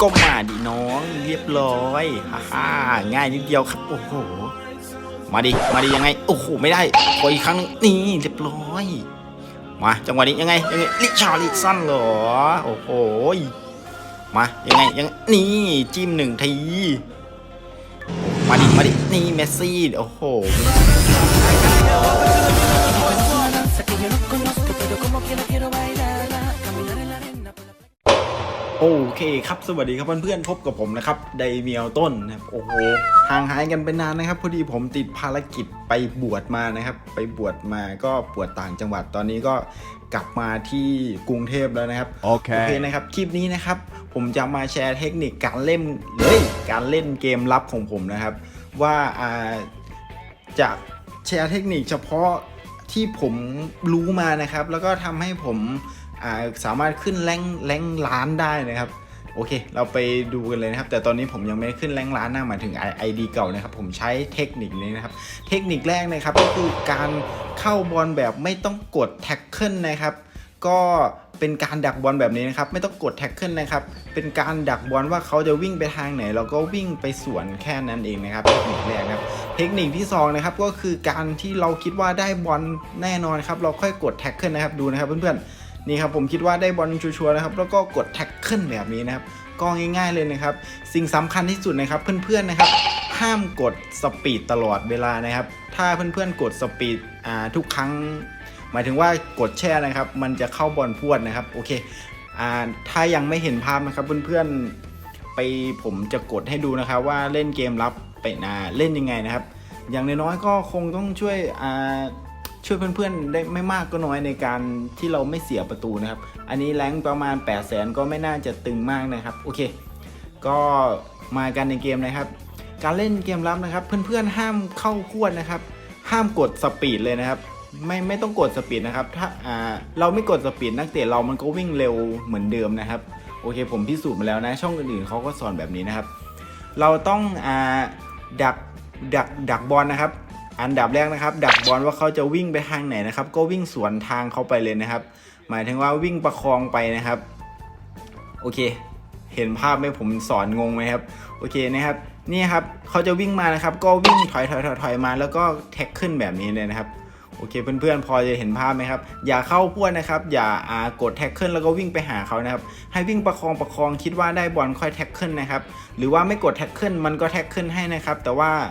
ก็มาดิน้องเรียบร้อยฮ่าฮ่าง่ายนิดเดียวครับโอ้โหมาดิมาดิยังไงโอ้โหไม่ได้ขออีกครั้งหนึงนี่เรียบร้อย มาจังหวะนี้ยังไงยังไงลิชาร์ลิสันเหรอโอ้โหมายังไงยังนี่จิ้มหนึ่งทีมาดิมาดินี่เมสซี่โอ้โห โอเคครับสวัสดีครับเพื่อนๆพบกับผมนะครับไดเมียวต้นนะครับโอ้โหห่างหายกันไปนานนะครับ พอดีผมติดภารกิจไปบวชมานะครับ ไปบวชมาก็บวชต่างจังหวัดตอนนี้ก็กลับมาที่กรุงเทพแล้วนะครับ โอเคโอเคนะครับคลิปนี้นะครับ ผมจะมาแชร์เทคนิคการเล่นเลยการเล่นเกมลับของผมนะครับ ว่าอ่าจะแชร์เทคนิคเฉพาะที่ผมรู้มานะครับ แล้วก็ทำให้ผมอ่า สามารถขึ้นแรงแรงล้านได้นะครับโอเค เราไปดูกันเลยนะครับ แต่ตอนนี้ผมยังไม่ขึ้นแรงล้านนะหมายถึง ID เก่านะครับ ผมใช้เทคนิคนี้นะครับ เทคนิคแรกนะครับก็คือการเข้าบอลแบบไม่ต้องกดแท็กเกิลนะครับ ก็เป็นการดักบอลแบบนี้นะครับ ไม่ต้องกดแท็กเกิลนะครับ เป็นการดักบอลว่าเขาจะวิ่งไปทางไหน เราก็วิ่งไปสวนแค่นั้นเองนะครับ เทคนิคแรกนะครับ เทคนิคที่สองนะครับก็คือการที่เราคิดว่าได้บอลแน่นอนครับ เราค่อยกดแท็กเกิลนะครับ ดูนะครับเพื่อนๆ นี่ครับผมคิดว่าได้บอลชัวร์ๆนะครับ แล้วก็กดแท็กเกิลแบบนี้นะครับก็ง่าย ๆเลยนะครับ สิ่งสำคัญที่สุดนะครับเพื่อนๆนะครับ ห้ามกดสปีดตลอดเวลานะครับ ถ้าเพื่อนๆกดสปีดอ่าทุกครั้ง หมายถึงว่ากดแช่นะครับ มันจะเข้าบอลพวดนะครับโอเคอ่าถ้ายังไม่เห็นภาพนะครับเพื่อนๆไปผมจะกดให้ดูนะครับ ว่าเล่นเกมรับไปนะเล่นยังไงนะครับ อย่างน้อยๆก็คงต้องช่วยอ่า ช่วยเพื่อนๆได้ไม่มากก็น้อยในการที่เราไม่เสียประตูนะครับ อันนี้แรงประมาณ 8 0 0แสนก็ไม่น่าจะตึงมากนะครับ โอเค ก็มากันในเกมนะครับ การเล่นเกมรับนะครับ เพื่อนๆห้ามเข้าพวดนะครับ ห้ามกดสปีดเลยนะครับ ไม่ไม่ต้องกดสปีดนะครับ ถ้าอ่าเราไม่กดสปีดนักเตะเรามันก็วิ่งเร็วเหมือนเดิมนะครับ โอเค ผมพิสูจน์มาแล้วนะ ช่องอื่นๆเขาก็สอนแบบนี้นะครับ เราต้องอ่าดักดักดักบอลนะครับ อันดับแรกนะครับ ดักบอลว่าเขาจะวิ่งไปทางไหนนะครับ ก็วิ่งสวนทางเขาไปเลยนะครับ หมายถึงว่าวิ่งประคองไปนะครับ โอเค เห็นภาพไหมผมสอนงงไหมครับ โอเคนะครับ นี่ครับเขาจะวิ่งมานะครับ ก็วิ่งถอยถอยถอยถอยมา แล้วก็แท็กขึ้นแบบนี้เลยนะครับโอเคเพื่อนๆพอจะเห็นภาพไหมครับ อย่าเข้าพวดนะครับ อย่าอ่ากดแท็กเกิลแล้วก็วิ่งไปหาเขานะครับ ให้วิ่งประคองประคองคิดว่าได้บอลค่อยแท็กเกิลนะครับ หรือว่าไม่กดแท็กเกิลมันก็แท็กเกิลให้นะครับ แต่ว่าอ่า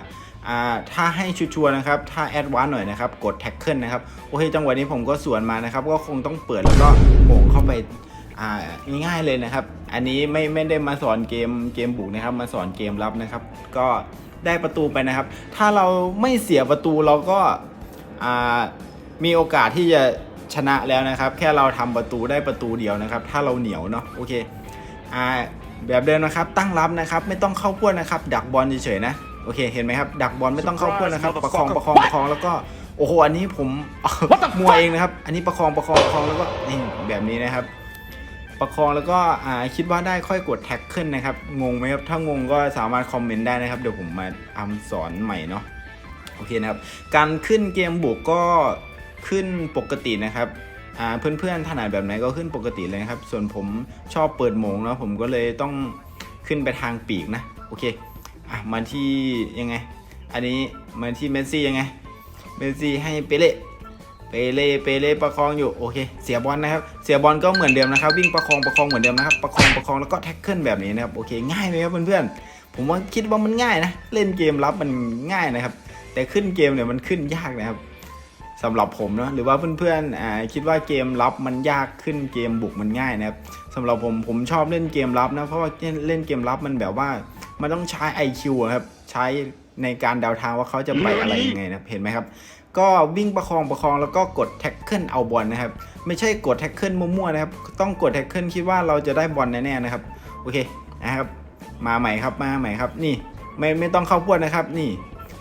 ถ้าให้ชัวร์นะครับ ถ้าแอดวานหน่อยนะครับ กดแท็กเกิลนะครับ โอเค จังหวะนี้ผมก็สวนมานะครับ ก็คงต้องเปิดแล้วก็โหม่งเข้าไปง่ายๆเลยนะครับ อันนี้ไม่ไม่ได้มาสอนเกมเกมบุกนะครับ มาสอนเกมรับนะครับ ก็ได้ประตูไปนะครับ ถ้าเราไม่เสียประตูเราก็มีโอกาสที่จะชนะแล้วนะครับ แค่เราทำประตูได้ประตูเดียวนะครับ ถ้าเราเหนียวเนาะ โอเคอแบบเดิมนะครับ ตั้งรับนะครับ ไม่ต้องเข้าพวดนะครับ ดักบอลเฉยๆนะ โอเคเห็นไหมครับ ดักบอลไม่ต้องเข้าพวดนะครับ ประคองประคองประคองแล้วก็โอ้โหอันนี้ผมมัวเองนะครับ อันนี้ประคองประคองประคองแล้วก็นี่แบบนี้นะครับ ประคองแล้วก็อ่าคิดว่าได้ค่อยกดแท็กขึ้นนะครับงงไหมครับถ้างงก็สามารถคอมเมนต์ได้นะครับเดี๋ยวผมมาทำสอนใหม่เนาะโอเคนะครับ การขึ้นเกมบุกก็ขึ้นปกตินะครับอ่าเพื่อนๆถนัดแบบไหนก็ขึ้นปกติเลยนะครับ ส่วนผมชอบเปิดโหมงเนาะผมก็เลยต้องขึ้นไปทางปีกนะ โอเค อะมาที่ยังไง อันนี้มาที่เมสซี่ยังไง เมสซี่ให้เปเล่เปเล่เปเล่ประคองอยู่โอเค เสียบอลนะครับ เสียบอลก็เหมือนเดิมนะครับ วิ่งประคองประคองเหมือนเดิมนะครับ ประคองประคองแล้วก็แท็กเกิลแบบนี้นะครับโอเคง่ายไหมครับเพื่อนๆผมว่าคิดว่ามันง่ายนะ เล่นเกมรับมันง่ายนะครับ แต่ขึ้นเกมเนี่ยมันขึ้นยากนะครับสำหรับผมเนาะหรือว่าเพื่อนๆอ่าคิดว่าเกมรับมันยากขึ้นเกมบุกมันง่ายนะครับสำหรับผมผมชอบเล่นเกมรับนะเพราะว่าเล่นเกมรับมันแบบว่า มันต้องใช้ IQ ครับใช้ในการเดาทางว่าเขาจะไปอะไรยังไงนะเห็นไหมครับ ก็วิ่งประคองประคองแล้วก็กดแท็กเกิลเอาบอลนะครับ ไม่ใช่กดแท็กเกิลมั่วๆนะครับ ต้องกดแท็กเกิลคิดว่าเราจะได้บอลแน่ๆนะครับ โอเคนะครับ มาใหม่ครับมาใหม่ครับ นี่ไม่ไม่ต้องเข้าพวดนะครับ นี่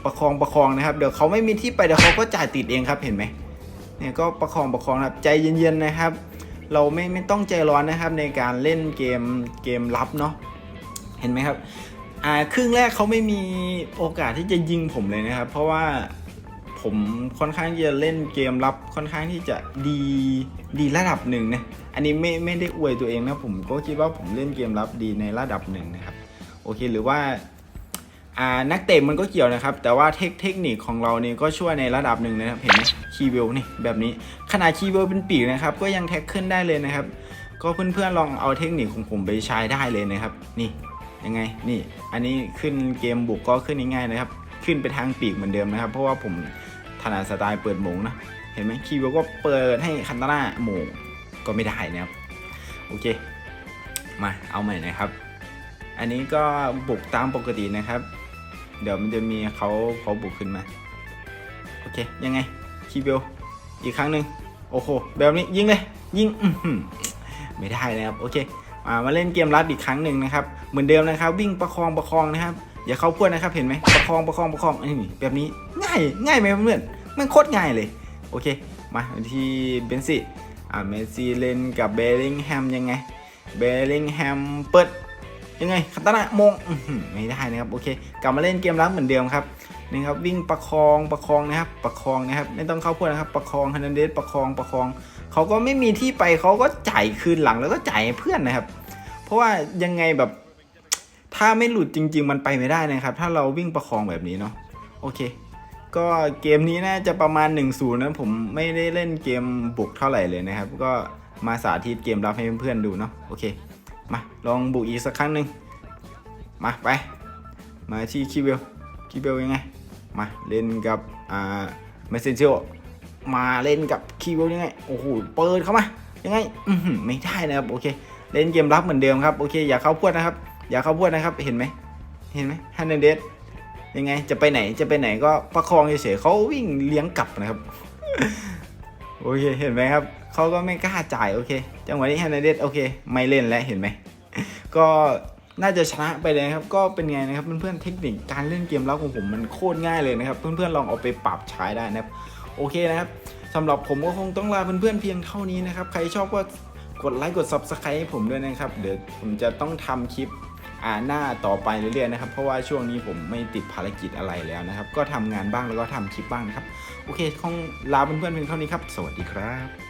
ประคองประคองนะครับ เดี๋ยวเขาไม่มีที่ไปเดี๋ยวเขาก็จ่ายติดเองครับเห็นไหมเนี่ยก็ประคองประคองนะครับใจเย็นๆนะครับ เราไม่ไม่ต้องใจร้อนนะครับในการเล่นเกมเกมรับเนาะเห็นไหมครับ อ่าครึ่งแรกเขาไม่มีโอกาสที่จะยิงผมเลยนะครับ เพราะว่าผมค่อนข้างจะเล่นเกมรับค่อนข้างที่จะดีดีระดับหนึ่งนะอันนี้ไม่ไม่ได้อวยตัวเองนะผมก็คิดว่าผมเล่นเกมรับดีในระดับหนึ่งนะครับโอเคหรือว่าอ่านักเตะมันก็เกี่ยวนะครับ แต่ว่าเทคเทคนิคของเราเนี่ยก็ช่วยในระดับหนึ่งนะครับเห็นไหมคีเวลนี่แบบนี้ขนาดคีเวลเป็นปีกนะครับ ก็ยังแท็กขึ้นได้เลยนะครับ ก็เพื่อนๆลองเอาเทคนิคของผมไปใช้ได้เลยนะครับ นี่ ยังไงนี่ อันนี้ขึ้นเกมบุกก็ขึ้นง่ายๆนะครับ ขึ้นไปทางปีกเหมือนเดิมนะครับ เพราะว่าผมถนัดสไตล์เปิดหมงนะเห็นไหมคีย์เวิร์ดก็เปิดให้คันตาร่าหมงก็ไม่ได้นะครับโอเค มาเอาใหม่นะครับ อันนี้ก็บุกตามปกตินะครับ เดี๋ยวมันจะมีเขาเขาบุกขึ้นมาโอเคยังไงคีย์เบลอีกครั้งหนึ่งโอ้โหแบบนี้ยิงเลยยิงไม่ได้นะครับโอเค มามาเล่นเกมรับอีกครั้งหนึ่งนะครับ เหมือนเดิมนะครับ วิ่งประคองประคองนะครับ อย่าเข้าพวดนะครับ เห็นไหมประคองประคองประคองนี่แบบนี้ง่ายง่ายไหมเพื่อนๆมันโคตรง่ายเลย โอเค มาที่เบนซี่อ่าเมซี่เล่นกับเบลลิงแฮมยังไงเบลลิงแฮมเปิดยังไงคัตนาโมงไม่ได้นะครับ โอเค กลับมาเล่นเกมรับเหมือนเดิมครับ นี่ครับวิ่งประคองประคองนะครับประคองนะครับไม่ต้องเข้าพวดนะครับประคองฮันนันเดสประคองประคองเขาก็ไม่มีที่ไปเขาก็จ่ายคืนหลังแล้วก็จ่ายเพื่อนนะครับ เพราะว่ายังไงแบบ ถ้าไม่หลุดจริง ๆ มันไปไม่ได้นะครับ ถ้าเราวิ่งประคองแบบนี้เนาะโอเค ก็เกมนี้น่าจะประมาณ 1-0นะผมไม่ได้เล่นเกมบุกเท่าไหร่เลยนะครับ ก็มาสาธิตเกมรับให้เพื่อนๆดูเนาะโอเค มาลองบุกอีกสักครั้งหนึ่งมาไป มาที่คิวเบลคิวเบลยังไง มาเล่นกับอ่าเมสเซนเจอร์มาเล่นกับคิวเบลยังไงโอ้โหเปิดเข้ามายังไงอืไม่ได้นะครับโอเค เล่นเกมรับเหมือนเดิมครับโอเคอย่าเข้าพวดนะครับ อย่าเข้าพวดนะครับเห็นไหมเห็นไหมฮันเดเดสยังไงจะไปไหนจะไปไหนก็ประคองเฉยๆเขาวิ่งเลี้ยงกลับนะครับโอเคเห็นไหมครับเขาก็ไม่กล้าจ่ายโอเคจังหวะนี้ฮันเดสโอเค ไม่เล่นแล้วเห็นไหมก็ น่าจะชนะไปเลยครับ ก็เป็นไงนะครับเพื่อนๆเทคนิคการเล่นเกมรับของผมมันโคตรง่ายเลยนะครับ เพื่อนๆลองเอาไปปรับใช้ได้นะครับ โอเคนะครับสำหรับผมก็คงต้องลาเพื่อนๆเพียงเท่านี้นะครับ ใครชอบก็กดไลค์กด Subscribe ให้ผมด้วยนะครับ เดี๋ยวผมจะต้องทำคลิปอ่าหน้าต่อไปเรื่อยๆนะครับ เพราะว่าช่วงนี้ผมไม่ติดภารกิจอะไรแล้วนะครับ ก็ทำงานบ้างแล้วก็ทำคลิปบ้างนะครับ โอเคคงลาเพื่อนๆเพียงเท่านี้ครับ สวัสดีครับ